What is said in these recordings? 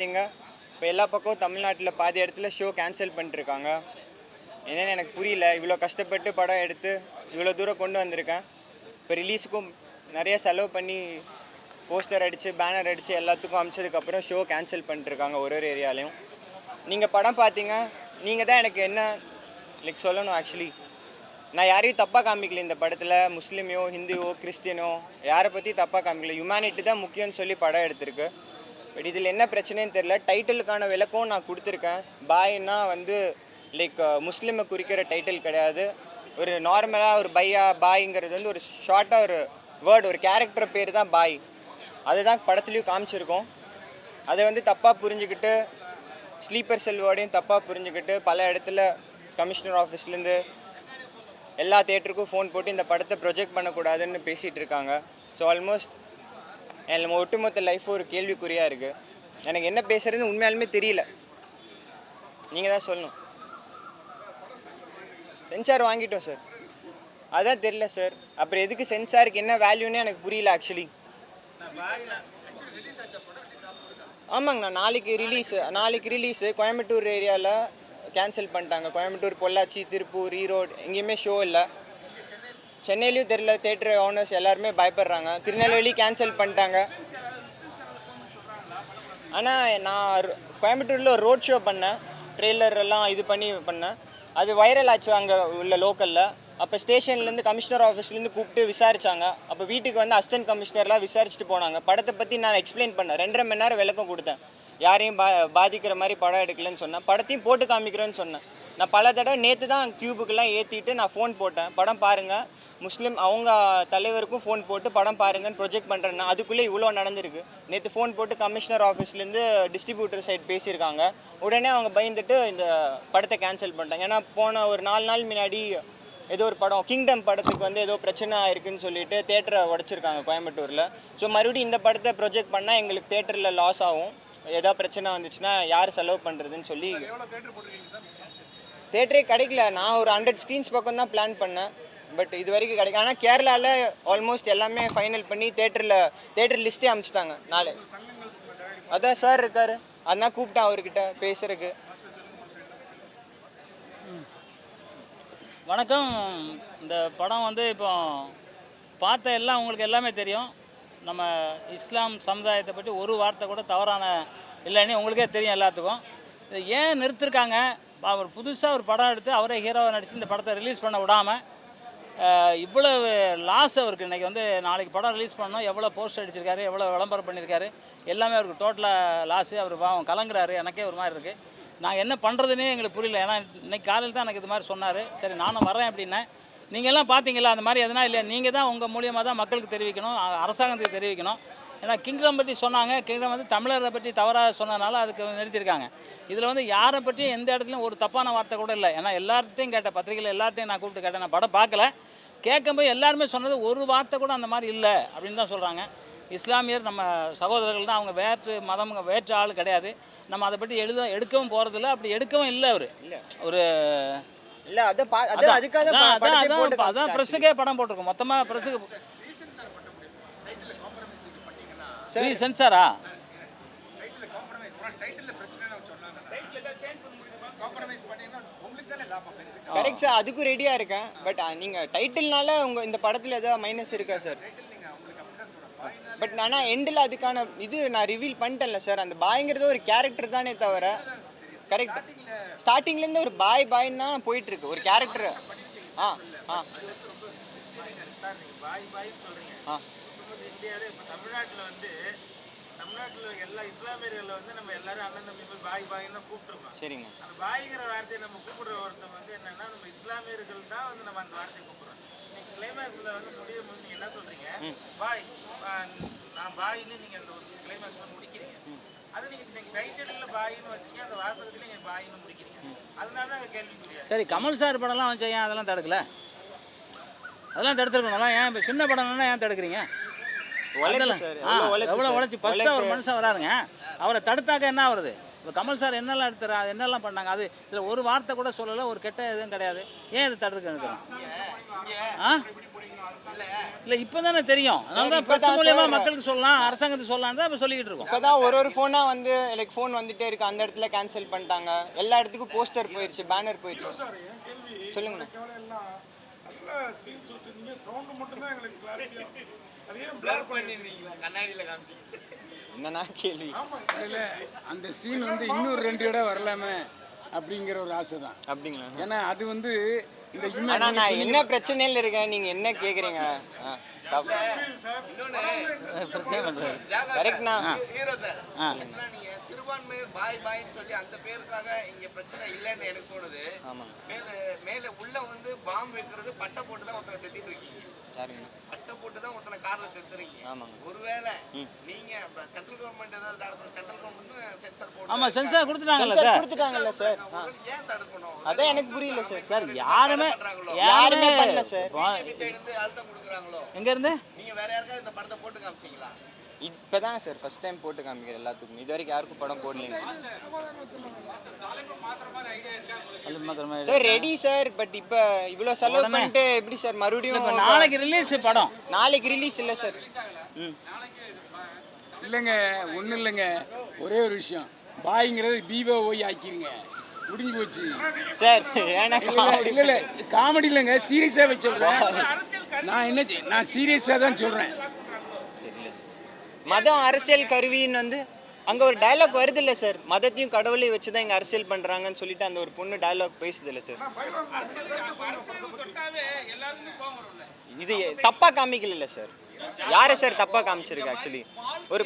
பார்த்தீங்க இப்போ எல்லா பக்கமும் தமிழ்நாட்டில் பாதி இடத்துல ஷோ கேன்சல் பண்ணிட்டுருக்காங்க. என்னென்னு எனக்கு புரியல. இவ்வளோ கஷ்டப்பட்டு படம் எடுத்து இவ்வளோ தூரம் கொண்டு வந்திருக்கேன். இப்போ ரிலீஸுக்கும் நிறைய செலவு பண்ணி போஸ்டர் அடித்து பேனர் அடித்து எல்லாத்துக்கும் அமிச்சதுக்கப்புறம் ஷோ கேன்சல் பண்ணிட்டுருக்காங்க ஒரு ஒரு ஏரியாலையும். நீங்கள் படம் பார்த்தீங்க. நீங்கள் தான் எனக்கு என்ன லைக் சொல்லணும் ஆக்சுவலி நான் யாரையும் தப்பாக காமிக்கல இந்த படத்தில். முஸ்லீமையோ ஹிந்துவோ கிறிஸ்டினோ யாரை பற்றி தப்பாக காமிக்கல. ஹியூமனிட்டி தான் முக்கியம்னு சொல்லி படம் எடுத்திருக்கு. பட் இதில் என்ன பிரச்சனைன்னு தெரில டைட்டிலுக்கான விளக்கம் நான் கொடுத்துருக்கேன். பாய்னா வந்து லைக் முஸ்லீமை குறிக்கிற டைட்டில் கிடையாது. ஒரு நார்மலாக ஒரு பையா பாய்ங்கிறது வந்து ஒரு ஷார்ட்டாக ஒரு வேர்டு ஒரு கேரக்டர் பேர் தான் பாய் அதுதான் படத்துலையும் காமிச்சிருக்கோம். அதை வந்து தப்பாக புரிஞ்சுக்கிட்டு ஸ்லீப்பர் செல் வேர்டையும் தப்பாக புரிஞ்சுக்கிட்டு பல இடத்துல கமிஷனர் ஆஃபீஸ்லேருந்து எல்லா தேட்டருக்கும் ஃபோன் போட்டு இந்த படத்தை ப்ரொஜெக்ட் பண்ணக்கூடாதுன்னு பேசிகிட்டு இருக்காங்க. ஸோ ஆல்மோஸ்ட் என் ஒட்டுமொத்த லைஃப் ஒரு கேள்விக்குறியாக இருக்குது எனக்கு என்ன பேசுகிறதுன்னு உண்மையாலுமே தெரியல. நீங்கள் தான் சொல்லணும். சென்சார் வாங்கிட்டோம் சார் அதான் தெரியல சார் அப்புறம் எதுக்கு சென்சாருக்கு என்ன வேல்யூன்னு எனக்கு புரியல ஆக்சுவலி ஆமாங்கண்ணா நாளைக்கு ரிலீஸ் நாளைக்கு ரிலீஸு கோயம்புத்தூர் ஏரியாவில் கேன்சல் பண்ணிட்டாங்க. கோயம்புத்தூர் பொள்ளாச்சி திருப்பூர் ஈரோடு எங்கேயுமே ஷோ இல்லை. சென்னையிலையும் தெரியல தேட்டர் ஓனர்ஸ் எல்லாருமே பயப்படுறாங்க. திருநெல்வேலி கேன்சல் பண்ணிட்டாங்க. ஆனால் நான் கோயம்புத்தூரில் ஒரு ரோட் ஷோ பண்ணேன். ட்ரெய்லர் எல்லாம் இது பண்ணி பண்ணேன். அது வைரல் ஆச்சு அங்கே உள்ள லோக்கலில் அப்போ ஸ்டேஷன்லேருந்து கமிஷனர் ஆஃபீஸ்லேருந்து கூப்பிட்டு விசாரிச்சாங்க. அப்போ வீட்டுக்கு வந்து அசிஸ்டன்ட் கமிஷனர்லாம் விசாரிச்சுட்டு போனாங்க. படத்தை பற்றி நான் எக்ஸ்பிளைன் பண்ணேன் ரெண்டரை மணி நேரம் விளக்கம் கொடுத்தேன். யாரையும் பா பாதிக்கிற மாதிரி படம் எடுக்கலன்னு சொன்னேன். படத்தையும் போட்டு காமிக்கிறேன்னு சொன்னேன். நான் பல தடவை நேற்று தான் கியூபுக்கெல்லாம் ஏற்றிட்டு நான் ஃபோன் போட்டேன். படம் பாருங்கள் முஸ்லீம் அவங்க தலைவருக்கும் ஃபோன் போட்டு படம் பாருங்கன்னு ப்ரொஜெக்ட் பண்ணுறேன்னா அதுக்குள்ளே இவ்வளோ நடந்திருக்கு. நேற்று ஃபோன் போட்டு கமிஷனர் ஆஃபீஸ்லேருந்து டிஸ்ட்ரிபியூட்டர் சைட் பேசியிருக்காங்க. உடனே அவங்க பயந்துட்டு இந்த படத்தை கேன்சல் பண்ணிட்டாங்க. ஏன்னா போன ஒரு நாலு நாள் முன்னாடி ஏதோ ஒரு படம் கிங்டம் படத்துக்கு வந்து ஏதோ பிரச்சனை ஆயிருக்குன்னு சொல்லிட்டு தேட்டரை உடச்சிருக்காங்க கோயம்புத்தூரில். ஸோ மறுபடியும் இந்த படத்தை ப்ரொஜெக்ட் பண்ணால் எங்களுக்கு தேட்டரில் லாஸ் ஆகும். ஏதோ பிரச்சனை வந்துச்சுன்னா யார் செலவு பண்ணுறதுன்னு சொல்லி தேட்டரே கிடைக்கல. நான் ஒரு ஹண்ட்ரட் ஸ்க்ரீன்ஸ் பக்கம் தான் பிளான் பண்ணேன். பட் இது வரைக்கும் கிடைக்கல. ஆனால் கேரளாவில் ஆல்மோஸ்ட் எல்லாமே ஃபைனல் பண்ணி தேட்டரில் தேட்டர் லிஸ்ட்டே அமிச்சிட்டாங்க. நாளை. அதான் சார் இருக்காரு. அதான் கூப்பிட்டேன் அவர்கிட்ட பேசுறதுக்கு. வணக்கம். இந்த படம் வந்து இப்போ பார்த்த எல்லாம் உங்களுக்கு எல்லாமே தெரியும். நம்ம இஸ்லாம் சமுதாயத்தை பற்றி ஒரு வார்த்தை கூட தவறான இல்லைன்னு உங்களுக்கே தெரியும் எல்லாத்துக்கும். ஏன் நிறுத்திருக்காங்க? அவர் புதுசாக ஒரு படம் எடுத்து அவரே ஹீரோவை நடித்து இந்த படத்தை ரிலீஸ் பண்ண விடாமல் இவ்வளவு லாஸ் அவருக்கு இன்றைக்கி வந்து நாளைக்கு படம் ரிலீஸ் பண்ணோம் எவ்வளோ போஸ்ட் அடிச்சிருக்காரு எவ்வளோ விளம்பரம் பண்ணியிருக்காரு எல்லாமே அவருக்கு டோட்டலாக லாஸு அவர் பாவம் கலங்குறாரு எனக்கே ஒரு மாதிரி இருக்குது நான் என்ன பண்ணுறதுனே எங்களுக்கு புரியல. ஏன்னா இன்றைக்கி காலையில் தான் எனக்கு இது மாதிரி சொன்னார். சரி நானும் வரேன் அப்படின்னேன் நீங்கள் எல்லாம் பார்த்தீங்களா அந்த மாதிரி எதனா இல்லையா? நீங்கள் தான் உங்கள் மூலியமாக தான் மக்களுக்கு தெரிவிக்கணும் அரசாங்கத்துக்கு தெரிவிக்கணும். ஏன்னா கிங்டம் பற்றி சொன்னாங்க. கிங்டம் வந்து தமிழரை பற்றி தவறாக சொன்னதுனால அதுக்கு நிறுத்தியிருக்காங்க. இதில் வந்து யாரை பற்றியும் எந்த இடத்துலையும் ஒரு தப்பான வார்த்தை கூட இல்லை. ஏன்னா எல்லார்ட்டையும் கேட்ட பத்திரிகையில் எல்லார்ட்டையும் நான் கூப்பிட்டு கேட்டேன் நான் படம் பார்க்கல. கேட்கும்போது எல்லாருமே சொன்னது ஒரு வார்த்தை கூட அந்த மாதிரி இல்லை அப்படின்னு தான் சொல்கிறாங்க இஸ்லாமியர் நம்ம சகோதரர்கள் தான் அவங்க வேற்று மதம் வேற்று ஆள் கிடையாது. நம்ம அதை பற்றி எழுத எடுக்கவும் போகிறதில்ல அப்படி எடுக்கவும் இல்லை அவர். ஒரு இல்லை அதான் அதான், ப- படத்தை அதான், போட்டு அதான் அதான் ப்ரெஸ்ஸுக்கே படம் போட்டிருக்கோம். மொத்தமாக ப்ரெஸ்ஸுக்கு சரி. சென்சாரா கரெக்ட் சார் அதுக்கும் ரெடியாக இருக்கேன். பட் நீங்கள் டைட்டில்னால உங்கள் இந்த படத்தில் ஏதாவது மைனஸ் இருக்கா சார் பட் ஆனால் எண்டில் அதுக்கான இது நான் ரிவீல் பண்ணிட்டேன்ல சார் அந்த பாய்ங்கிறது ஒரு கேரக்டர் தானே தவிர. கரெக்ட் ஸ்டார்டிங்லேருந்து ஒரு பாய் பாய்ன்னு தான் போயிட்டு இருக்கு. ஒரு கேரக்டர் ஆ ஆ. பாய் பாய்ன்னு சொல்றீங்க. ஆ. ஒட்டுமொத்த இந்தியாவிலே இப்போ தமிழ்நாட்டில் வந்து தமிழ்நாட்டில் எல்லா இஸ்லாமியர்களை வந்து நம்ம எல்லாரும் அண்ணன் தம்பி போய் பாய் பாய்ன்னு கூப்பிட்டுருக்கோம் சரிங்க. அந்த பாய்ங்கிற வார்த்தையை நம்ம கூப்பிடுற ஒருத்தவங்க வந்து என்னன்னா நம்ம இஸ்லாமியர்கள் தான் வந்து நம்ம அந்த வார்த்தையை கூப்பிடுறோம். இன்னைக்கு கிளைமேக்ஸில் வந்து முடியும் போது நீங்கள் என்ன சொல்றீங்க? பாய் நான் பாய்ன்னு நீங்கள் அந்த கிளைமேக்ஸில் முடிக்கிறீங்க. அது நீங்கள் இன்னைக்கு டைட்டிலில் பாயின்னு வச்சுங்க அந்த வாசகத்துல நீங்கள் பாயின்னு முடிக்கிறீங்க. அதனால தான் அங்கே கேள்விக்குரியா சரி கமல் சார் படம்லாம் வச்சா ஏன் அதெல்லாம் தடுக்கல? அதெல்லாம் தடுத்துருக்கணும். ஏன் இப்போ சின்ன படம்னா ஏன் தடுக்கிறீங்க? எவ்வளோ. உழைச்சி ஃபஸ்ட்டாக ஒரு மனுஷன் வராருங்க. அவரை தடுத்தாக்க என்ன ஆகுறது? இப்போ கமல் சார் என்னெல்லாம் எடுத்துறா என்னெல்லாம் பண்ணாங்க? அது இதில் ஒரு வார்த்தை கூட சொல்லலை ஒரு கெட்ட எதுவும் கிடையாது. ஏன் இது தடுக்க நிறுத்துறோம் ஆ? இல்லை இப்போ தானே தெரியும் அதனால தான் ப்ரெஸ் மூலியமா. மக்களுக்கு சொல்லலாம் அரசாங்கத்துக்கு சொல்லலாம் தான் இப்போ சொல்லிக்கிட்டு இருக்கோம். இப்போதான் ஒரு ஒரு ஃபோனாக வந்து லைக் ஃபோன் வந்துட்டே இருக்கு. அந்த இடத்துல கேன்சல் பண்ணிட்டாங்க. எல்லா இடத்துக்கும் போஸ்டர் போயிடுச்சு பேனர் போயிடுச்சு சார் என்னன்னா கேள்வி? அதில் அந்த சீன் வந்து இன்னொரு ரெண்டு இடம் வரலாமே அப்படிங்கிற ஒரு ஆசை தான் அப்படிங்களா? ஏன்னா அது வந்து இந்த ஆனா நான் என்ன பிரச்சனையில இருக்கேன் நீங்க என்ன கேக்குறீங்க? பிரச்சனை பண்ணுறது கரெக்ட்ண்ணா ஹீரோ சார் நீங்க சிறுபான்மையர் பாய் பாய்ன்னு சொல்லி அந்த பேருக்காக இங்க பிரச்சனை இல்லைன்னு எனக்கு தோணுது. ஆமாங்க மேல மேல உள்ள வந்து பாம்பு வைக்கிறது பட்டை போட்டு தான் ஒருத்தனை திட்டிட்டு இருக்கீங்க. யாருங்கண்ணா பட்டை தான் ஒருத்தனை கார்ல திட்டுறீங்க ஆமாங்க. ஒருவேளை நீங்க சென்ட்ரல் கவர்மெண்ட் ஏதாவது தடுக்கணும் சென்ட்ரல் கவர்மெண்ட் சென்சார் போட்டு ஆமாம் சென்சார் கொடுத்துட்டாங்கல்ல சார். கொடுத்துட்டாங்கல்ல சார். ஏன் தடுக்கணும் அதான் எனக்கு புரியல சார். சார் யாருமே யாருமே யாருமே பண்ணல சார். இருந்து அழுத்தம் கொடுக்குறாங்களோ? எங்கேருந்து நீங்க வேற யாருக்காவது இந்த படத்தை போட்டு காமிச்சீங்களா? இப்பதான் சார் ஃபர்ஸ்ட் டைம் போட்டு காமிக்கிறேன் எல்லாத்துக்கும். இது வரைக்கும் யாருக்கும் படம் போடலைங்க. சார் ரெடி சார் பட் இப்ப இவ்வளவு செலவு. பண்ணிட்டு எப்படி சார் இப்போ மறுபடியும் நாளைக்கு ரிலீஸ் படம். நாளைக்கு ரிலீஸ் இல்ல சார் ம். இல்லைங்க ஒன்றும் இல்லைங்க. ஒரே ஒரு விஷயம். பாய்ங்கிறது பீவோ ஓய் ஆக்கிருங்க. முடிஞ்சு போச்சு. சார் இல்ல இல்ல, காமெடி இல்லைங்க. சீரியஸாவே சொல்றேன். நான் என்ன நான் சீரியஸா தான் சொல்றேன். மதம் அரசியல் கருவின்னு வந்து அங்க ஒரு டைலாக் வருது இல்ல சார் மதத்தையும் கடவுளையும் வச்சு தான் இங்க அரசியல் பண்றாங்கன்னு சொல்லிட்டு அந்த ஒரு பொண்ணு டைலாக் பேசுது இல்ல சார் இது தப்பா காமிக்கல சார் யாரை சார் தப்பா காமிச்சிருக்கு ஆக்சுவலி ஒரு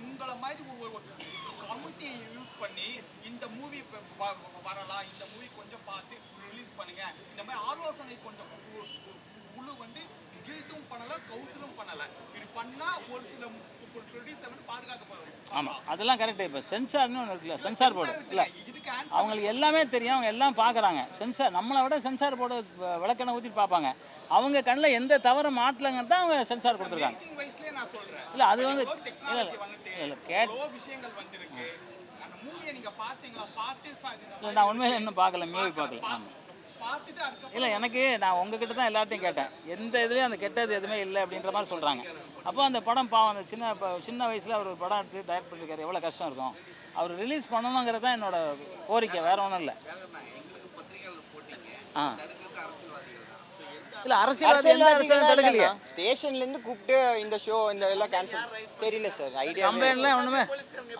உங்களை மாதிரி கமிட்டியை யூஸ் பண்ணி இந்த மூவி வரலாம். இந்த மூவி கொஞ்சம் பார்த்து ரிலீஸ் பண்ணுங்க. இந்த மாதிரி ஆலோசனை கொஞ்சம் குழு வந்து கில்ட்டும் பண்ணல கவுன்சிலும் பண்ணல. இது பண்ணா ஒரு சில ப்ரொடியூசர் வந்து ஆமாம் அதெல்லாம் கரெக்டு இப்போ சென்சார்னு ஒன்று இருக்குல்ல சென்சார் போர்டு இல்லை அவங்களுக்கு எல்லாமே தெரியும் அவங்க எல்லாம் பார்க்குறாங்க சென்சார் நம்மளை விட சென்சார் போர்டு விளக்கெண்ணெய் ஊற்றி பார்ப்பாங்க அவங்க கண்ணில் எந்த தவறும் மாட்டலங்கன்னு தான் அவங்க சென்சார் கொடுத்துருக்காங்க. நான் இல்லை அது வந்து இல்லை இல்லை கேட் விஷயங்கள் வந்திருக்கு. அந்த மூவியை நீங்க பார்த்தீங்களா? பார்த்து சா- இந்த இல்லை நான் உண்மையில இன்னும் பார்க்கல மூவி பார்க்கல. ஆமாம் இல்லை எனக்கு நான் உங்ககிட்ட தான் எல்லார்ட்டையும் கேட்டேன். எந்த இதுலேயும் அந்த கெட்டது எதுவுமே இல்லை அப்படின்ற மாதிரி சொல்கிறாங்க அப்போ அந்த படம் பாவம் அந்த சின்ன இப்போ சின்ன வயசில் அவர் ஒரு படம் எடுத்து டைரக்ட் பண்ணியிருக்காரு. எவ்வளோ கஷ்டம் இருக்கும். அவர் ரிலீஸ் பண்ணணுங்கிறது தான் என்னோட கோரிக்கை. வேற ஒன்றும் இல்லை. ஆ. அரசியல்வாதிகள் இல்லை அரசியலும் தடுக்கலையே. ஸ்டேஷன்ல இருந்து கூப்பிட்டு இந்த ஷோ இந்த எல்லாம் கேன்சல் தெரியல சார் ஐடியா கம்ப்ளைண்ட்லாம் ஒன்றுமே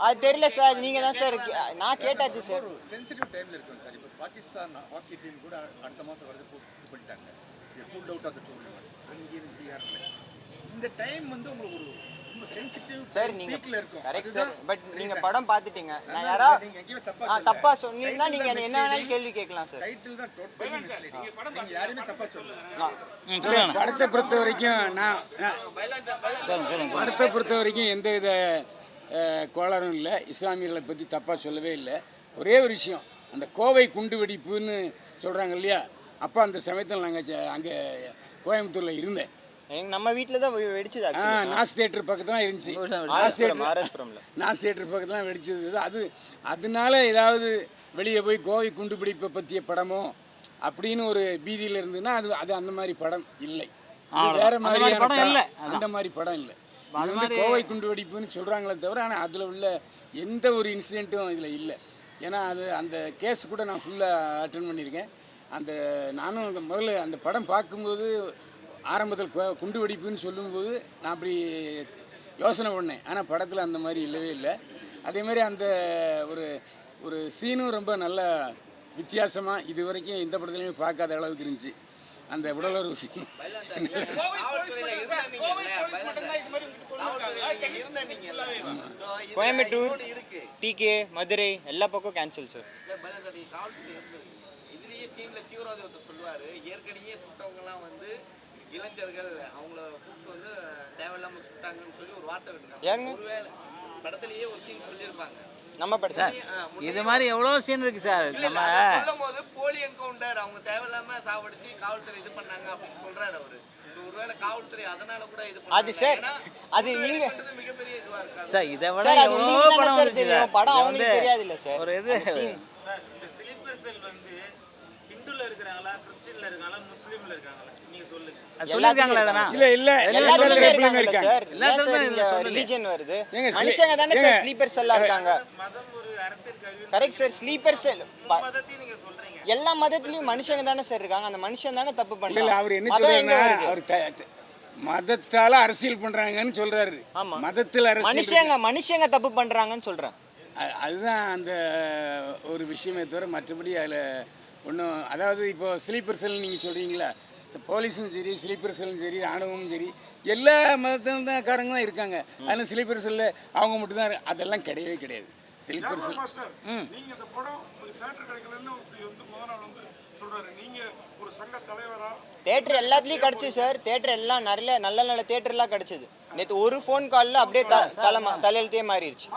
அது தெரியல சார் நீங்க தான் சார் நான் கேட்டாச்சு சார் சென்சிட்டிவ் டைம்ல இருக்கும் சார் பாகிஸ்தான் ஹாக்கி டீம் கூட அடுத்த மாசம் வருது போஸ்ட் இது பண்ணிட்டாங்க. இது அவுட் ஆஃப் த டூர்னமெண்ட் இந்த டைம் வந்து உங்களுக்கு ஒரு ரொம்ப சென்சிட்டிவ் சார் நீங்க பீக்ல இருக்கும். கரெக்ட் சார் பட் நீங்க reason. படம் பார்த்துட்டீங்க. நான் அதனால யாரா நீங்க எங்கேயுமே தப்பா ஆ, சொல்லல. தப்பா சொன்னீங்கன்னா Title நீங்க தான் என்ன வேணாலும். கேள்வி கேட்கலாம் சார் டைட்டில் தான் டோட்டலி மிஸ்லீடிங் நீங்க யாரையுமே தப்பா சொல்லல. ம் சொல்லுங்க. படத்தை பொறுத்த வரைக்கும் நான் படத்தை பொறுத்த வரைக்கும் எந்த வித கோளாறும் இல்லை. இஸ்லாமியர்களை பற்றி தப்பாக சொல்லவே இல்லை. ஒரே ஒரு விஷயம். அந்த கோவை குண்டு வெடிப்புன்னு சொல்கிறாங்க இல்லையா? அப்போ அந்த சமயத்தில் நாங்கள் அங்கே கோயம்புத்தூரில் இருந்தேன். நம்ம வீட்ல தான் வெடிச்சது ஆ நாஸ் தேட்டர் பக்கத்துல தான் இருந்துச்சு. நாஸ் தேட்டர் நாஸ் தேட்டர் பக்கத்துல தான் வெடிச்சது. அது அதனால ஏதாவது வெளியே போய் கோவை குண்டுபிடிப்பை பற்றிய படமோ அப்படின்னு ஒரு பீதியில் இருந்ததுன்னா அது அது அந்த மாதிரி படம் இல்லை. வேற மாதிரியான படம் இல்லை. அந்த மாதிரி படம் இல்லை. அது வந்து கோவை குண்டு வெடிப்புன்னு சொல்கிறாங்களே தவிர ஆனால் அதில் உள்ள எந்த ஒரு இன்சிடெண்ட்டும் இதில் இல்லை. ஏன்னா அது அந்த கேஸ் கூட நான் ஃபுல்லாக அட்டன் பண்ணியிருக்கேன். அந்த நானும் அந்த முதல்ல அந்த படம் பார்க்கும்போது ஆரம்பத்தில் குண்டு வெடிப்புன்னு சொல்லும்போது நான் அப்படி யோசனை பண்ணேன். ஆனால் படத்தில் அந்த மாதிரி இல்லவே இல்லை. அதே மாதிரி அந்த ஒரு ஒரு சீனும் ரொம்ப நல்ல வித்தியாசமாக இது வரைக்கும் எந்த படத்துலையுமே பார்க்காத அளவுக்கு இருந்துச்சு. அந்த உடலுறவு சீன் கோயம்புத்தூர் டிகே மதுரை எல்லா பக்கம் கேன்சல் சார். இதுலயே சீன்ல தீவிரவாதி ஒருத்தர் சொல்லுவாரு ஏற்கனவே சுட்டவங்க எல்லாம் வந்து இளைஞர்கள் அவங்கள கூப்பிட்டு வந்து தேவையில்லாம சுட்டாங்கன்னு சொல்லி ஒரு வார்த்தை விட்டுருக்காங்க? ஒருவேளை படத்திலேயே ஒரு சீன் சொல்லியிருப்பாங்க நம்ம படத்துல. இது மாதிரி எவ்வளோ சீன் இருக்குது சார்? இல்ல இல்ல நம்ம அதை சொல்லும் போது போலி என்கவுண்டர் அவங்க தேவையில்லாம சாவடிச்சு காவல்துறை இது பண்ணாங்க அப்படின்னு சொல்றாரு அவரு. So, ஒருவேளை காவல்துறை அதனால கூட இது அது. சார் அது நீங்க சார் இதை விட எவ்வளோ படம் வந்து தெரியாதுல்ல சார். ஒரு இது எல்லா மதத்துலயும் மனுஷங்க தானே சார் இருக்காங்க. அந்த மனுஷன் தானே தப்பு பண்றாங்க அவர் என்ன த- மதத்தால அரசியல் பண்றாங்கன்னு சொல்றாரு. ஆமா. மதத்தில் அரசியல் மனுஷங்க மனுஷங்க தப்பு பண்றாங்கன்னு சொல்றேன். அதுதான் அந்த ஒரு விஷயமே தவிர மற்றபடி அதில் ஒன்றும் அதாவது இப்போ ஸ்லீப்பர் செல் நீங்கள் சொல்கிறீங்களா போலீஸும் சரி ஸ்லீப்பர் செல்லும் சரி ராணுவமும் சரி எல்லா மதத்தினக்காரங்க தான் இருக்காங்க. அதில் ஸ்லீப்பர் செல்லில் அவங்க மட்டும்தான் அதெல்லாம் கிடையவே கிடையாது. ஸ்லீப்பர் செல் உங்களுக்கு தேட்டர் எல்லாத்துலயும் கிடைச்சு சார் தேட்டர் எல்லாம் நிறைய நல்ல நல்ல தேட்டர்லாம் கிடைச்சது. நேத்து ஒரு ஃபோன் கால்ல அப்படியே தலைமா தலையெழுத்தே மாறிடுச்சு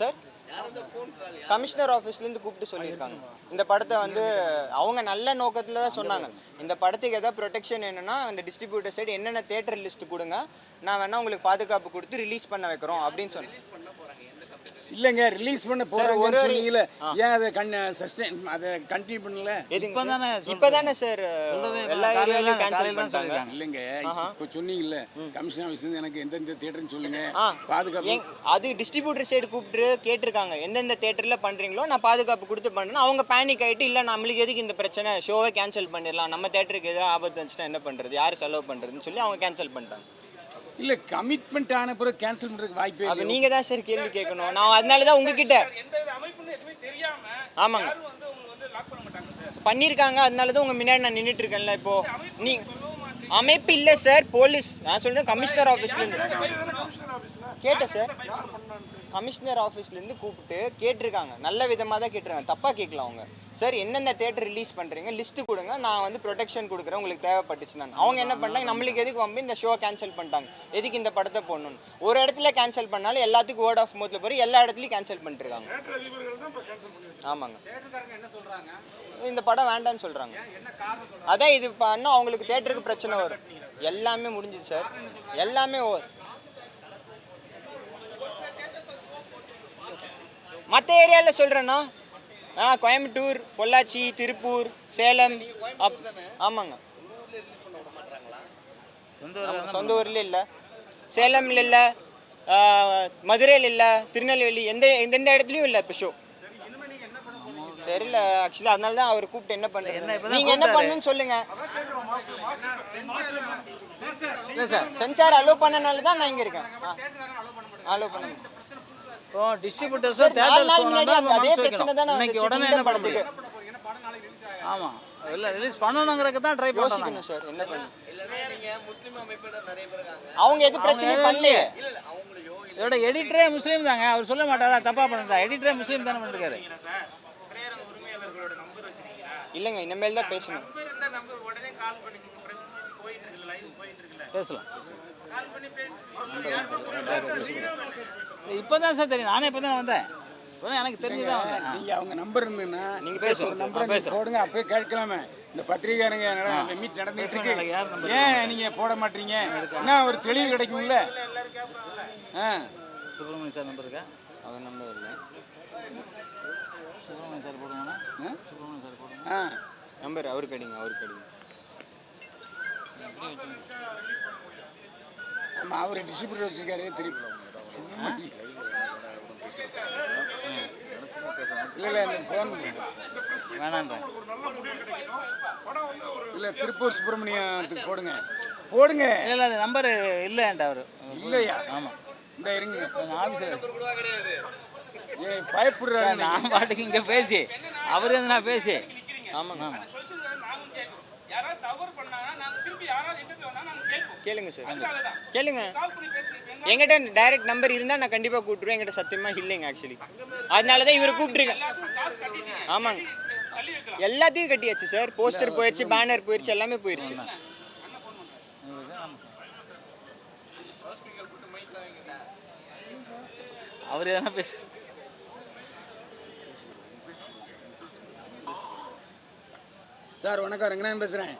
சார்? கமிஷனர் ஆஃபீஸ்லேருந்து கூப்பிட்டு சொல்லியிருக்காங்க. இந்த படத்தை வந்து அவங்க நல்ல நோக்கத்தில் தான் சொன்னாங்க. இந்த படத்துக்கு எதாவது ப்ரொடெக்ஷன் என்னென்னா அந்த டிஸ்ட்ரிபியூட்டர் சைடு என்னென்ன தேட்டர் லிஸ்ட் கொடுங்க. நான் வேணா உங்களுக்கு பாதுகாப்பு கொடுத்து ரிலீஸ் பண்ண வைக்கிறோம் அப்படின்னு சொன்னேன். இல்லைங்க ரிலீஸ் பண்ண ஒரு- சொன்னீங்களே ஏன் அதை கண் சஸ்டைன் அதை கண்டினியூ பண்ணல? இப்பதானே சார்? எல்லா ஏரியாலையும் கேன்சல் பண்ணிட்டாங்க. இல்லைங்க இப்போ சொன்னீங்கல்ல கமிஷன் ஆஃபீஸ் எனக்கு எந்தெந்த தேட்டர்னு சொல்லுங்க. ஆ. பாதுகாப்பு அது டிஸ்ட்ரிபியூட்டர் சைடு கூப்பிட்டு கேட்டிருக்காங்க. எந்தெந்த தேட்டரில் பண்ணுறீங்களோ நான் பாதுகாப்பு கொடுத்து பண்ணுறேன் அவங்க பேனிக் ஆகிட்டு இல்லை நம்மளுக்கு எதுக்கு இந்த பிரச்சனை? ஷோவை கேன்சல் பண்ணிடலாம். நம்ம தேட்டருக்கு எதாவது ஆபத்து வந்துச்சுன்னா என்ன பண்ணுறது யார் செலவு பண்ணுறதுன்னு சொல்லி அவங்க கேன்சல் பண்ணிட்டாங்க. இல்ல கமிட்மெண்ட் ஆன பிறகு கேன்சல் பண்றதுக்கு வாய்ப்பே இல்லை நீங்கள் தான் சார் கேள்வி கேட்கணும் நான் அதனால தான் உங்ககிட்ட எந்த அமைப்புன்னு எதுவுமே தெரியாம ஆமாங்க யாரும் வந்து அவங்க வந்து லாக் பண்ண மாட்டாங்க சார் பண்ணியிருக்காங்க அதனால தான் உங்கள் முன்னாடி நான் நின்றுட்டு இருக்கேன்ல இப்போ நீ அமைப்பு இல்லை சார் போலீஸ் நான் சொல்கிறேன் கமிஷனர் ஆஃபீஸ்ல கேட்டேன் சார் கமிஷனர் ஆஃபீஸ்லேருந்து கூப்பிட்டு கேட்டிருக்காங்க. நல்ல விதமாக தான் கேட்டிருக்காங்க. தப்பாக கேட்கல அவங்க. சார் என்னென்ன தேட்டர் ரிலீஸ் பண்ணுறீங்க லிஸ்ட்டு கொடுங்க. நான் வந்து ப்ரொடெக்ஷன் கொடுக்குறேன். உங்களுக்கு தேவைப்பட்டுச்சு நான். அவங்க என்ன பண்ணாங்க நம்மளுக்கு எதுக்கு வந்து இந்த ஷோ கேன்சல் பண்ணிட்டாங்க. எதுக்கு இந்த படத்தை போடணும்னு. ஒரு இடத்துல கேன்சல் பண்ணாலும் எல்லாத்துக்கும் வேர்ட் ஆஃப் மவுத்தில் போய் எல்லா இடத்துலையும் கேன்சல் பண்ணிட்டுருக்காங்க. தேட்டர் அதிபர்கள் தான் இப்போ கேன்சல் பண்ணி வச்சாங்க. ஆமாங்க இந்த படம் வேண்டாம்னு சொல்கிறாங்க அதான் இது பண்ணால் அவங்களுக்கு தேட்டருக்கு பிரச்சனை வரும். எல்லாமே முடிஞ்சுது சார் எல்லாமே மற்ற ஏரியாவில் சொல்கிறேன்னா ஆ கோயம்புத்தூர் பொள்ளாச்சி திருப்பூர் சேலம் அப் ஆமாங்க. சொந்த ஊர்ல இல்லை. சேலம்ல இல்லை மதுரையில் இல்லை திருநெல்வேலி எந்த எந்தெந்த இடத்துலையும் இல்லை இப்போ ஷோ தெரியல ஆக்சுவலி அதனால தான் அவர் கூப்பிட்டு என்ன இப்பதான் நீங்கள் என்ன கூப்பிட்டாரு. பண்ணணும்னு சொல்லுங்க. அதான் கேட்குறோம் மாஸ்டர் மாஸ்டர் இல்லை சார் சென்சார் அலோவ் பண்ணனால தான் நான் இங்கே இருக்கேன். அலோவ் பண்ண இப்போ டிஸ்ட்ரிபியூட்டர்ஸ் சார், நாலு தேட்டர் நாள் முன்னாடி சொன்னா அதே பிரச்சனை தானே இன்னைக்கு உடனே என்ன பண்ண முடியும் படத்துக்கு. ஆமா. இல்லை ரிலீஸ் பண்ணணுங்கிறதுக்கு தான் ட்ரை யோசிக்கணும் சார் என்ன பண்ணு இல்லைன்னா நீங்க முஸ்லீம் அமைப்பினர் நிறைய பேர் இருக்காங்க அவங்க எது பிரச்சனையும் பண்ணலையே. இல்ல. இல்ல அவங்களையோ இல்ல. இதோட எடிட்டரே முஸ்லீம் தாங்க. அவர் சொல்ல மாட்டாரா? தப்பா பண்ணுறா எடிட்டரே முஸ்லீம் தானே பண்ணிருக்காரு. சார்? திரையரங்க உரிமையாளர்களோட நம்பர் வச்சிருக்கீங்களா? இல்லைங்க இனிமேல் தான் பேசணும். பேசலாம். பேசி இப்போ தான் சார் தெரியும். நானே இப்போ தான் வந்தேன். இப்போ தான் எனக்கு தெரிஞ்சு தான் வந்தேன். நீங்க அவங்க நம்பர் இருந்ததுன்னா நீங்க ஒரு பேசுங்க நம்பரை பேசுறேன். போடுங்க அப்பயே கேட்கலாமே. இந்த பத்திரிகாரங்க மீட் நடந்துட்டு இருக்கு? ஏன் நீங்க போட மாட்டீங்க? என்ன ஒரு தெளிவு கிடைக்கும்ல? ஆ. சுப்பிரமணியம் சார் நம்பர் இருக்கா? அவர் நம்பர் இல்லை. சுப்பிரமணியம் சார் போடுங்கண்ணா ஆ? சுப்பிரமணியம் சார் போடுங்க. ஆ. நம்பர் அவருக்கு அடிங்க அவருக்கு அடிங்க. ஆமா அவர் டிஸ்ட்ரிபியூட்டர் வச்சிருக்காரு திருப்பி இல்ல இல்ல இந்த ஃபோன் வேணான்றேன் ஒரு நல்ல முடிவு கிடைக்கணும் படம் வந்து ஒரு இல்ல திருப்பூர் சுப்பிரமணியத்துக்கு போடுங்க. போடுங்க. இல்லை இல்லை நம்பர் இல்லைன்ட்டு அவர்? இல்லையா? ஆமாம் இந்த இருங்க. ஆஃபீஸர் ஏ பயப்படுறாரு நான் பாட்டுக்கு இங்கே பேசி. அவர் நான் பேசி. ஆமாங்க. ஆமாம் யாராவது தவறு பண்ணாங்கன்னா நாங்க திருப்பி யாராவது எங்க வந்தா நாங்க கேட்போம் கேளுங்க சார். கேளுங்க. என்கிட்ட டைரக்ட் நம்பர் இருந்தால் நான் கண்டிப்பாக கூப்பிட்டுருவேன் என்கிட்ட சத்தியமாக இல்லைங்க ஆக்சுவலி அதனால தான் இவரை கூப்பிட்டுருக்கேன் ஆமாங்க. எல்லாத்தையும் கட்டியாச்சு சார். போஸ்டர் போயிடுச்சு பேனர் போயிடுச்சு எல்லாமே போயிடுச்சு அவர் எதனா பேசு சார் வணக்கம். ரங்கநாதன் பேசுகிறேன்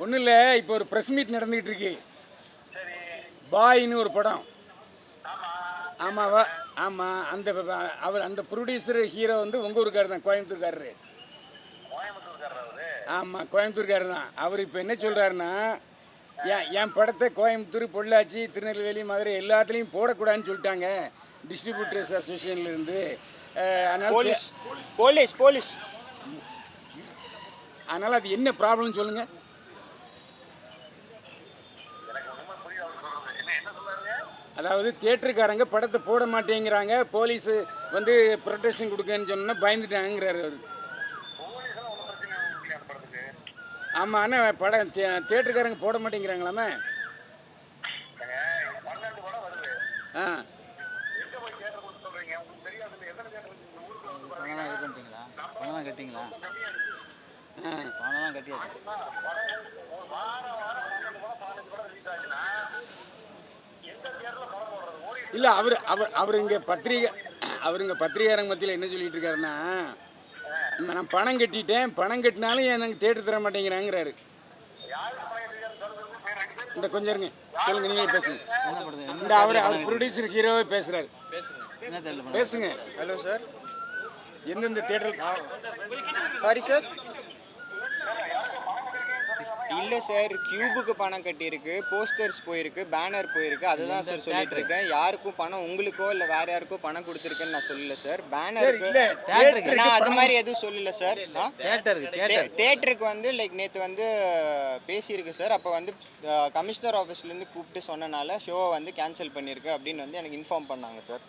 ஒன்றும் இல்லை இப்போ ஒரு ப்ரெஸ் மீட் நடந்துகிட்டு இருக்கு. பாய்னு ஒரு படம். ஆமாவா ஆமாம் அந்த அவர் அந்த ப்ரொடியூசர் ஹீரோ வந்து உங்கள் ஊருக்காரர் தான் கோயம்புத்தூர்காரரு. ஆமாம் கோயம்புத்தூர்காரர் தான். அவர் இப்போ என்ன சொல்கிறாருன்னா என் என் படத்தை கோயம்புத்தூர் பொள்ளாச்சி திருநெல்வேலி மதுரை எல்லாத்துலேயும் போடக்கூடாதுன்னு சொல்லிட்டாங்க டிஸ்ட்ரிபியூட்டர்ஸ் அசோசியேஷன்லேருந்து அதனால் போலீஸ் போலீஸ் போலீஸ். அதனால் அது என்ன ப்ராப்ளம் சொல்லுங்கள் அதாவது தியேட்டருக்காரங்க படத்தை போட மாட்டேங்கிறாங்க. போலீஸ் வந்து ப்ரொடெக்ஷன் கொடுக்கன்னு சொன்னா பயந்துட்டாங்கிறாரு அவர். ஆமாம் ஆனால் படம் தே- தியேட்டருக்காரங்க போட மாட்டேங்கிறாங்களாமே? ஆ. பணம்லாம் இது பண்ணிட்டீங்களா? பணம்லாம் கட்டிங்களா ஆ. பணம்லாம் கட்டியாச்சு. இல்லை அவர் அவர் அவர் இங்கே பத்திரிகை அவர் இங்கே பத்திரிகையாரங்க மத்தியில் என்ன சொல்லிட்டு இருக்காருன்னா "இந்த நான் பணம் கட்டிட்டேன். பணம் கட்டினாலும் எனக்கு தேட்டர் தர மாட்டேங்கிறாங்கிறாரு. இந்த கொஞ்சம் இருங்க. சொல்லுங்க நீங்களே பேசுங்க. இந்த அவர் அவர் ப்ரொடியூசர் ஹீரோவே பேசுறாரு. பேசுங்க. ஹலோ சார் எந்தெந்த தேட்டர் சாரி சார் இல்லை சார் கியூபுக்கு பணம் கட்டியிருக்கு போஸ்டர்ஸ் போயிருக்கு பேனர் போயிருக்கு அதுதான் சார் சொல்லிட்டு இருக்கேன் யாருக்கும் பணம் உங்களுக்கோ இல்லை வேற யாருக்கோ பணம் கொடுத்துருக்கேன்னு நான் சொல்லல சார். பேனருக்கு தேட்டருக்கு நான் அது மாதிரி எதுவும் சொல்லல சார். தேட்டருக்கு தேட்டர் தேட்டருக்கு வந்து லைக் நேற்று வந்து பேசியிருக்கு சார். அப்போ வந்து கமிஷனர் ஆஃபீஸ்லேருந்து கூப்பிட்டு சொன்னனால ஷோவை வந்து கேன்சல் பண்ணியிருக்கு அப்படின்னு வந்து எனக்கு இன்ஃபார்ம் பண்ணாங்க சார்.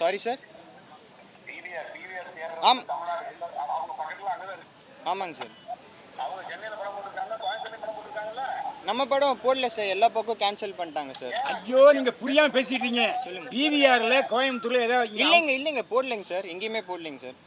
சாரி சார் ஆம். ஆமாங்க சார். நம்ம படம் போடல சார். எல்லா பக்கம் கேன்சல் பண்ணிட்டாங்க சார். ஐயோ நீங்க புரியாம பேசிட்டீங்க. பிவிஆர்ல கோயம்புத்தூர்ல ஏதோ இல்லைங்க இல்லைங்க. போடலைங்க சார். எங்கேயுமே போடலைங்க சார்.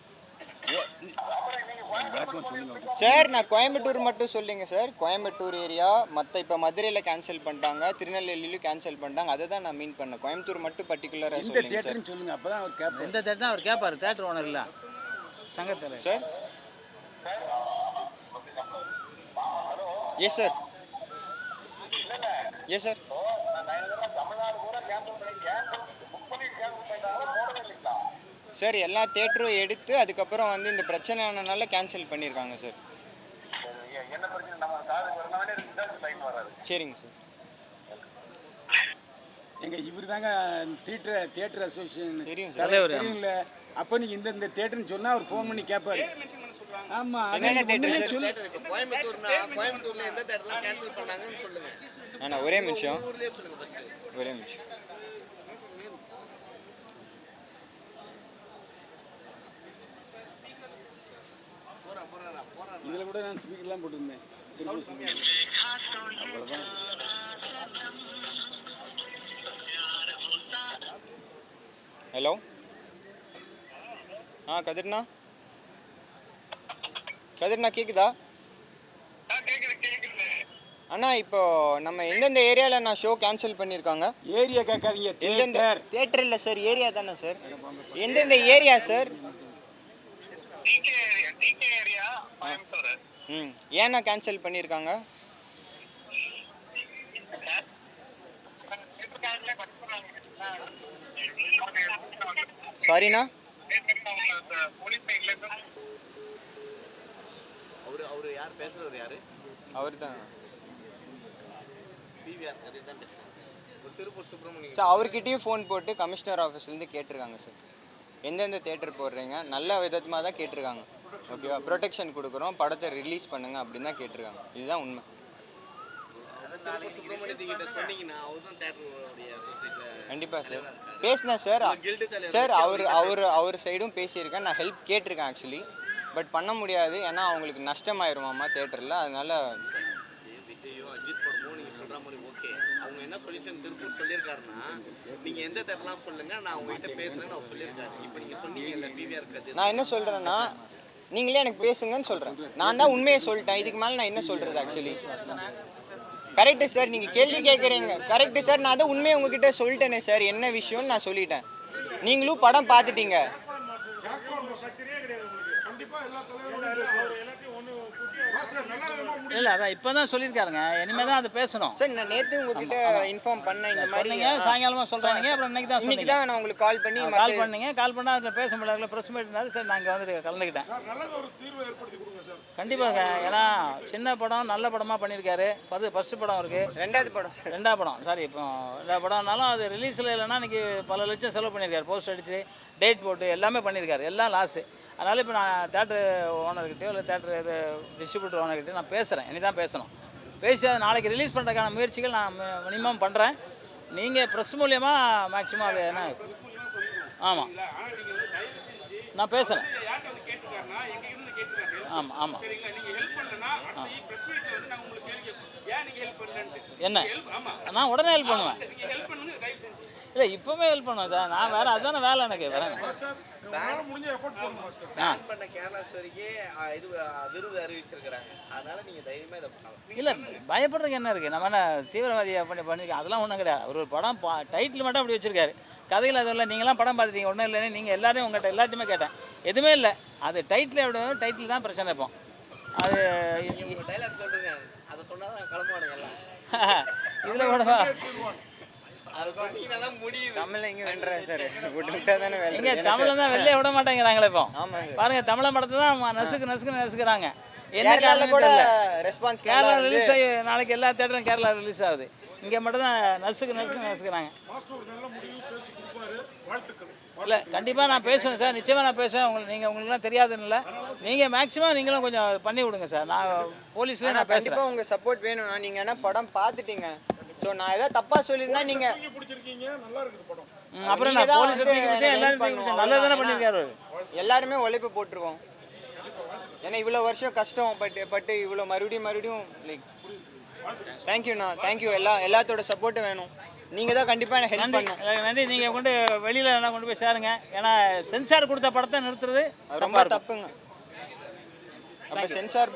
சார் நான் கோயம்புத்தூர் மட்டும் சொல்லிங்க சார். கோயம்புத்தூர் ஏரியா மற்ற இப்போ மதுரையில் கேன்சல் பண்ணிட்டாங்க திருநெல்வேலியிலும் கேன்சல் பண்ணிட்டாங்க. அதை தான் நான் மீன் பண்ணேன். கோயம்புத்தூர் மட்டும் பர்டிகுலராக சார். தேட்டர்னு சொல்லுங்க அப்பதான் அவர் கேட்பார் எந்த தேட்டர் தான் அவர் கேட்பாரு தேட்டர் ஓனர் இல்லை. சங்கத்தில். Sir? Yes sir? Yes sir sir எல்லா தேட்டரும் எடுத்து அதுக்கப்புறம் வந்து இந்த பிரச்சனை ஆனனால கேன்சல் பண்ணியிருக்காங்க சார். சரிங்க சார். எங்க இவர் தாங்க தியேட்டர் தியேட்டர் அசோசியேஷன் தெரியும் சார். தலைவர். தெரியும்ல. அப்போ நீங்க இந்த இந்த தேட்டர்னு சொன்னா அவர் ஃபோன் பண்ணி கேட்பாரு ஆமா கோயம்புத்தூர்னா கோயம்புத்தூர்ல எந்த தேட்டர்லாம் கேன்சல் பண்ணாங்கன்னு சொல்லுங்க. ஒரே நிமிஷம். ஊர்லயே சொல்லுங்க ஃபர்ஸ்ட் ஒரே நிமிஷம். கூட நான் ஸ்பீக்கர்லாம் போட்டிருந்தேன். ஹலோ? ஆ கதிர்ண்ணா கதிர்ண்ணா கேக்குதா? அண்ணா இப்போ நம்ம எந்தெந்த ஏரியாவில் நான் ஷோ கேன்சல் பண்ணியிருக்காங்க ஏரியா கேட்காதீங்க எந்தெந்த தேட்டர் இல்லை சார் ஏரியா தானே சார் எந்தெந்த ஏரியா சார் ம். ஏண்ணா கேன்சல் பண்ணியிருக்காங்க? சாரிண்ணா அவரு அவரு யார்? பேசுறவர் யாரு? அவர் தான் பிவிஆர் தான் திருப்பூர் சுப்பிரமணியம் சார் அவர்கிட்டயும் ஃபோன் போட்டு கமிஷனர் ஆஃபீஸ்லேருந்து கேட்டிருக்காங்க சார் எந்தெந்த தேட்டர் போடுறீங்க? நல்ல விதமாக தான் கேட்டிருக்காங்க. ஓகேவா ப்ரொடெக்ஷன் கொடுக்குறோம். படத்தை ரிலீஸ் பண்ணுங்க அப்படின்னு தான் கேட்டிருக்காங்க. இதுதான் உண்மை. கண்டிப்பாக சார் பேசினேன் சார் சார் அவர் அவர் அவர் சைடும் பேசியிருக்கேன். நான் ஹெல்ப் கேட்டிருக்கேன் ஆக்சுவலி பட் பண்ண முடியாது. ஏன்னா அவங்களுக்கு நஷ்டமாயிருமாம்மா தேட்டரில் அதனால விஜயோ அஜித் படமோ நீங்க சொல்ற மாதிரி ஓகே அவங்க என்ன சொல்யூஷன் திருப்பூர் சொல்லியிருக்காருன்னா நீங்க எந்த தேட்டர்லாம் சொல்லுங்க நான் உங்ககிட்ட பேசுறேன்னு அவர் சொல்லியிருக்காரு இப்போ நீங்க சொன்னீங்கல்ல பிவிஆர் கதை நான் என்ன சொல்கிறேன்னா நீங்களே எனக்கு பேசுங்கன்னு சொல்கிறேன் நான் தான் உண்மையை சொல்லிட்டேன். இதுக்கு மேலே நான் என்ன சொல்கிறது ஆக்சுவலி கரெக்டு சார் நீங்கள் கேள்வி கேட்குறீங்க கரெக்டு சார் நான் தான் உண்மையை உங்ககிட்ட சொல்லிட்டேனே சார் என்ன விஷயம்னு நான் சொல்லிட்டேன். நீங்களும் படம் பார்த்துட்டீங்க கண்டிப்பா எல்லா தலைவரும் சார் நல்லா விதமா முடியும் இல்லை அதான் இப்போ தான் சொல்லியிருக்காருங்க. இனிமேல் தான் அது பேசணும். சார் நான் நேற்று உங்ககிட்ட இன்ஃபார்ம் பண்ணேன் இந்த மாதிரி சொன்னீங்க சாயங்காலமாக சொல்கிறாங்க அப்புறம் இன்னைக்கு தான் இன்னைக்கு தான் நான் உங்களுக்கு கால் பண்ணி கால் பண்ணீங்க. கால் பண்ணால் அதில் பேச முடியல ப்ரெஸ் மீட் இருந்தாரு சரி நான் இங்கே வந்து கலந்துக்கிட்டேன். சார் நல்லது ஒரு தீர்வை ஏற்படுத்தி கொடுங்க சார். கண்டிப்பாக ஏன்னா சின்ன படம் நல்ல படமாக பண்ணியிருக்காரு. பது ஃபஸ்ட்டு படம் இருக்குது ரெண்டாவது படம் சார். ரெண்டாவது படம் சாரி இப்போ ரெண்டாவது படம்னாலும் அது ரிலீஸில் இல்லைன்னா இன்றைக்கி பல லட்சம் செலவு பண்ணியிருக்காரு. போஸ்ட் அடித்து டேட் போட்டு எல்லாமே பண்ணியிருக்காரு. எல்லாம் லாஸு அதனால் இப்போ நான் தேட்டர் ஓனர்கிட்டயோ இல்லை தேட்டர் இது டிஸ்ட்ரிபியூட்டர் ஓனர்கிட்டயோ நான் பேசுகிறேன் இனி தான் பேசணும். பேசி அதை நாளைக்கு ரிலீஸ் பண்ணுறதுக்கான முயற்சிகள் நான் மினிமம் பண்ணுறேன் நீங்கள் ப்ரெஸ் மூலியமாக மேக்ஸிமம் அது என்ன? ஆமாம் நான் பேசுகிறேன் ஆமாம் ஆமாம் என்ன? நான் உடனே ஹெல்ப் பண்ணுவேன். இல்லை இப்போவே ஹெல்ப் பண்ணுவேன் சார். நான் வேறு அதுதானே வேலை எனக்கு. வேறு முடிஞ்ச எஃபோர்ட் போடுங்க மாஸ்டர் பேன் பண்ண கேரளா ஸ்டோரிக்கு அஹ், இது அஹ், விருது அறிவிச்சிருக்கிறாங்க. அதனால நீங்க தைரியமா இதை பண்ணலாம். இல்லை பயப்படுறதுக்கு என்ன இருக்குது நம்ம என்ன தீவிரவாதியை பண்ணி பண்ணிருக்கோம் அதெல்லாம் ஒன்றும் கிடையாது. அவர் ஒரு படம் பா டைட்டில் மட்டும் அப்படி வச்சிருக்காரு. கதையில் அதுவும் இல்லை நீங்களாம் படம் பார்த்துட்டீங்க ஒன்றும் இல்லைன்னு நீங்கள் எல்லாரையும் உங்கள்கிட்ட எல்லாத்தையுமே கேட்டேன். எதுவுமே இல்லை. அது டைட்டில் விட டைட்டில் தான் பிரச்சனை இப்போ. அது ஒரு டைலாக் சொல்றீங்க. அதை சொன்னாதான் கிளம்புவானுங்க எல்லாம். இதில் விடவா என்ன தமிழை தான் வெளியே விட மாட்டேங்கிறாங்களே இப்போ. பாருங்க தமிழை படத்தை தான் நசுக்கு நசுக்கு நசுக்குறாங்க. என்ன காரணம் கூட ரெஸ்பான்ஸ் கேரளா ரிலீஸ் ஆகி நாளைக்கு எல்லா தேட்டரும் கேரளா ரிலீஸ் ஆகுது. இங்கே மட்டும் தான் நசுக்கு நசுக்கு நசுக்குறாங்க. மாஸ்டர் ஒரு நல்ல முடிவு பேசி கொடுப்பாரு வாழ்த்துக்கள் இல்லை கண்டிப்பாக நான் பேசுவேன் சார். நிச்சயமாக நான் பேசுவேன். உங்களுக்கு நீங்கள் உங்களுக்குலாம் தெரியாதுன்னு இல்லை நீங்கள் மேக்ஸிமம் நீங்களும் கொஞ்சம் பண்ணி விடுங்க சார். நான் போலீஸ்லேயே நான் கண்டிப்பா பேசுகிறேன் உங்க சப்போர்ட் வேணும் நான் நீங்க என்ன படம் பார்த்துட்டீங்க. ஸோ நான் ஏதாவது தப்பா சொல்லியிருந்தா நீங்க நல்லா அப்புறம் நான் போலீஸை எல்லாரும் தானே. பண்ணியிருக்காரு அவரு? எல்லாருமே உழைப்பு போட்டிருக்கோம். ஏன்னா இவ்வளோ வருஷம் கஷ்டம் பட் பட்டு இவ்வளோ மறுபடியும் மறுபடியும் லைக் தேங்க்யூண்ணா தேங்க்யூ எல்லா எல்லாத்தோட சப்போர்ட்டும் வேணும். நீங்கள் தான் கண்டிப்பாக எனக்கு ஹெல்ப் அஹ் நன்றி. நீங்கள் கொண்டு வெளியில் எல்லாம் கொண்டு போய் சேருங்க. ஏன்னா சென்சார் கொடுத்த படத்தை நிறுத்துறது ரொம்ப தப்பாக தப்புங்க. அப்போ சென்சார்